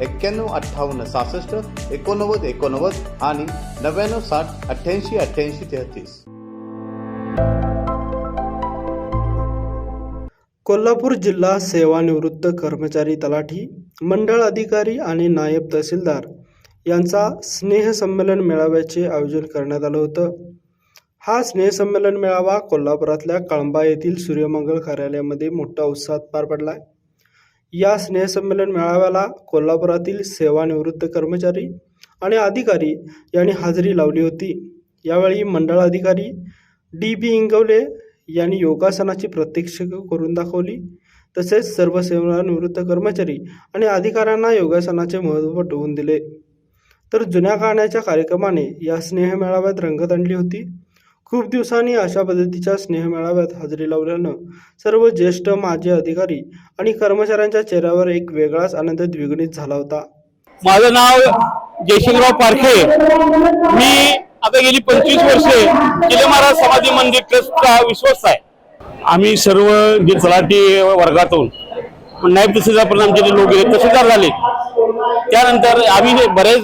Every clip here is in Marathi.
एक्क्याण्णव अठ्ठावन्न सहासष्ट एकोणनव्वद एकोणनव्वद आणि नव्याण्णव साठ अठ्ठ्याऐंशी अठ्ठ्याऐंशी तेहतीस. कोल्हापूर जिल्हा सेवानिवृत्त कर्मचारी तलाठी मंडळ अधिकारी आणि नायब तहसीलदार यांचा स्नेहसंमेलन मेळाव्याचे आयोजन करण्यात आलं होतं. हा स्नेहसंमेलन मेळावा कोल्हापुरातल्या कळंबा येथील सूर्यमंगल कार्यालयामध्ये मोठ्या उत्साहात पार पडला या स्नेहसंमेलन मेळाव्याला कोल्हापुरातील सेवानिवृत्त कर्मचारी आणि अधिकारी यांनी हजेरी लावली होती. यावेळी मंडळ अधिकारी डी बी इंगवले यांनी योगासनाची प्रत्यक्ष करून दाखवली. तसेच सर्व सेवानिवृत्त कर्मचारी आणि अधिकाऱ्यांना योगासनाचे महत्त्व पटवून दिले. तर जुन्या गाण्याच्या कार्यक्रमाने या स्नेहमेळाव्यात रंगत आणली होती. खूप दिवसांनी अशा पद्धतीच्या स्नेहमेळाव्यात हजेरी लावल्यानं सर्व ज्येष्ठ माजी अधिकारी आणि कर्मचाऱ्यांच्या चेहऱ्यावर एक वेगळाच आनंद द्विगुणित झाला होता. माझं नाव जयशिंगराव पारखे. मी आता गेली पंचवीस वर्षे किले महाराज समाधी मंदिर ट्रस्टचा विश्वास आहे. आम्ही सर्व जे तलाठी वर्गातून नायब तहसीलदारपर्यंत आमचे जे लोक गेले तहसीलदार झाले. त्यानंतर आम्ही हे बरेच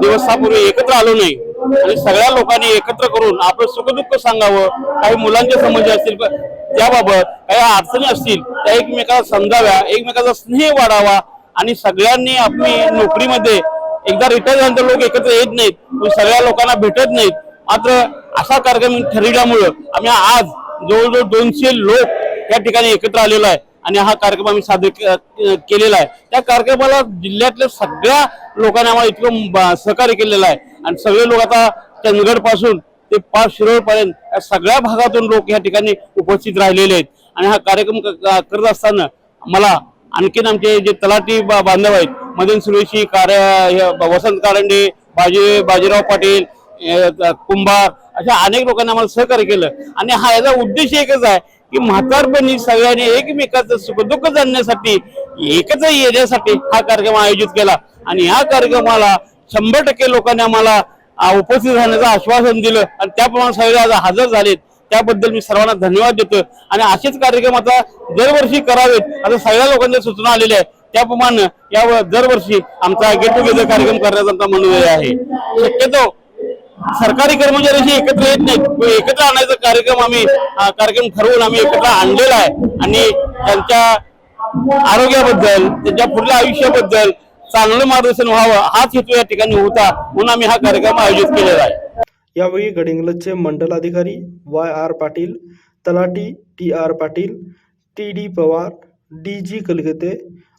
दिवसापूर्वी एकत्र आलो नाही. आणि सगळ्या लोकांनी एकत्र करून आपलं सुखदुःख सांगावं काही मुलांच्या समस्या असतील त्याबाबत काही अडचणी असतील त्या एकमेकाला समजाव्या एकमेकाचा स्नेह वाढावा आणि सगळ्यांनी आपली नोकरीमध्ये एकदा रिटायर झाल्यानंतर लोक एकत्र येत नाहीत पण सगळ्या लोकांना भेटत नाहीत. मात्र असा कार्यक्रम ठरविल्यामुळं आम्ही आज जवळजवळ दोनशे लोक या ठिकाणी एकत्र आलेलो आहे. आणि हा कार्यक्रम आम्ही सादर केलेला आहे. त्या कार्यक्रमाला जिल्ह्यातल्या सगळ्या लोकांनी आम्हाला इतकं सहकार्य केलेलं आहे. आणि सगळे लोक आता चंदगडपासून ते पाच शिरोळपर्यंत या सगळ्या भागातून लोक या ठिकाणी उपस्थित राहिलेले आहेत. आणि हा कार्यक्रम क- करत असताना मला आणखीन आमचे जे तलाठी बांधव आहेत मदन सुरेशी कार्य वसंत कारंडे बाजी बाजीराव पाटील कुंभार अशा अनेक लोकांनी आम्हाला सहकार्य केलं. आणि हा याचा उद्देश एकच आहे की म्हातारपणी सगळ्यांनी एकमेकाचं सुखदुःख जाणण्यासाठी एकच येण्यासाठी हा कार्यक्रम आयोजित केला. आणि या कार्यक्रमाला शंभर टक्के लोकांनी आम्हाला उपस्थित राहण्याचं आश्वासन दिलं. आणि त्याप्रमाणे सगळे आज हजर झालेत. त्याबद्दल मी सर्वांना धन्यवाद देतो आणि असेच कार्यक्रम आता दरवर्षी करावेत. आता सगळ्या लोकांच्या सूचना आलेल्या आहेत. त्याप्रमाणे या दरवर्षी आमचा गेट टुगेदर कार्यक्रम करण्याचा आमचा मनोदय आहे. शक्यतो सरकारी कर्मचाऱ्यांशी एकत्र येत नाही एकत्र आणायचा कार्यक्रम आम्ही हा कार्यक्रम ठरवून आम्ही एकत्र आणलेला आहे. आणि त्यांच्या आरोग्याबद्दल त्यांच्या पुढल्या आयुष्याबद्दल चांगलं मार्गदर्शन व्हावं हाच हेतू या ठिकाणी होता. म्हणून आम्ही हा कार्यक्रम आयोजित केलेला आहे. यावेळी गडिंग्लजचे मंडल अधिकारी Y R Patil talathi T R Patil T D Pawar D G Kalgate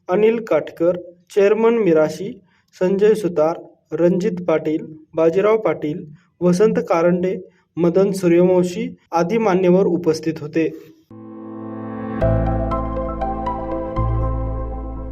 Anil Katkar chairman Mirashi Sanjay Sutar Ranjit Patil Bajirao Patil Vasant Karande Madan Suryavanshi आदी मान्यवर उपस्थित होते.